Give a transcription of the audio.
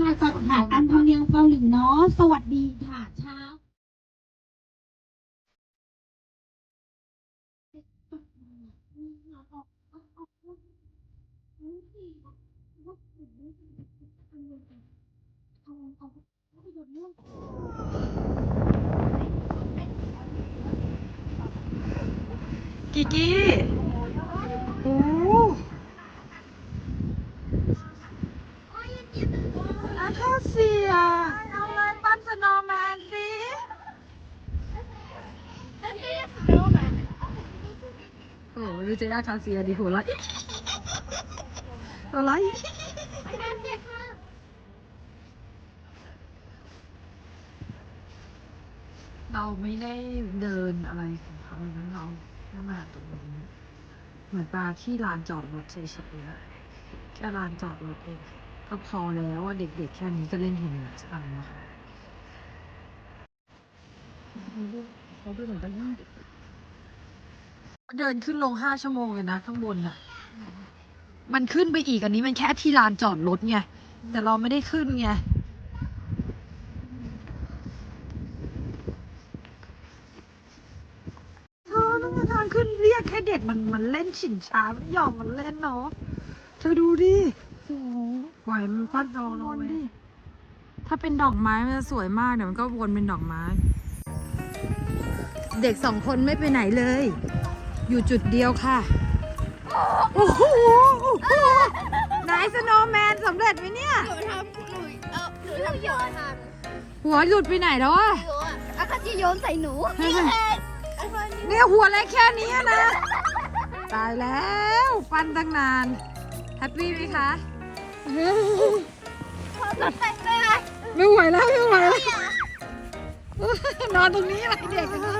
ค่ะสวัสดีค่ะอันทองเนียงเฝ้าหลิงเนาะสวัสดีค่ะเช้ากิกี้โอ้ เซีย เอาอะไรปั้นสโนว์แมนสิโอ้ดูเจ๊อาคาเซียดิหัวเรหัวเรเราไม่ได้เดินอะไรของเขาเลยนะเราแค่มาตรงนี้ เหมือนปลาที่ลานจอดรถเฉยๆแค่ลานจอดรถเอง ก็พอแล้วว่าเด็กๆแค่นี้ก็เล่นเหินจังนะคะเขาดูเหมือนกันเดินขึ้นลงห้าชั่วโมงเลยนะข้างบนน่ะ มันขึ้นไปอีกอันนี้มันแค่ที่ลานจอดรถไง แต่เราไม่ได้ขึ้นไง เธอนั่งทางขึ้นเรียกแค่เด็กมันมันเล่นฉินช้าไม่ยอมมันเล่นเนาะ เธอดูดิ ปล่อยมันพัดเราลงไปถ้าเป็นดอกไม้มันจะสวยมากเดี๋ยวมันก็วนเป็นดอกไม้ เด็กสองคนไม่ไปไหนเลย อยู่จุดเดียวค่ะ โอ้โหนายสโนว์แมนสำเร็จไหมเนี่ย หนูทำหนูเออหนูทำโยนทหัวหลุดไปไหนแล้วอะำหนูอะอากาศที่โยนใส่หนูเฮ้ยนี่แหละไอ้คนนี้เนี่ยหัวเล็กแค่นี้นะ ตายแล้ว ปั้นตั้งนาน แฮปปี้ไหมคะพอตัด ไม่ไหวแล้วไม่ไหวแล้วนอนตรงนี้อะไรเด็กอะ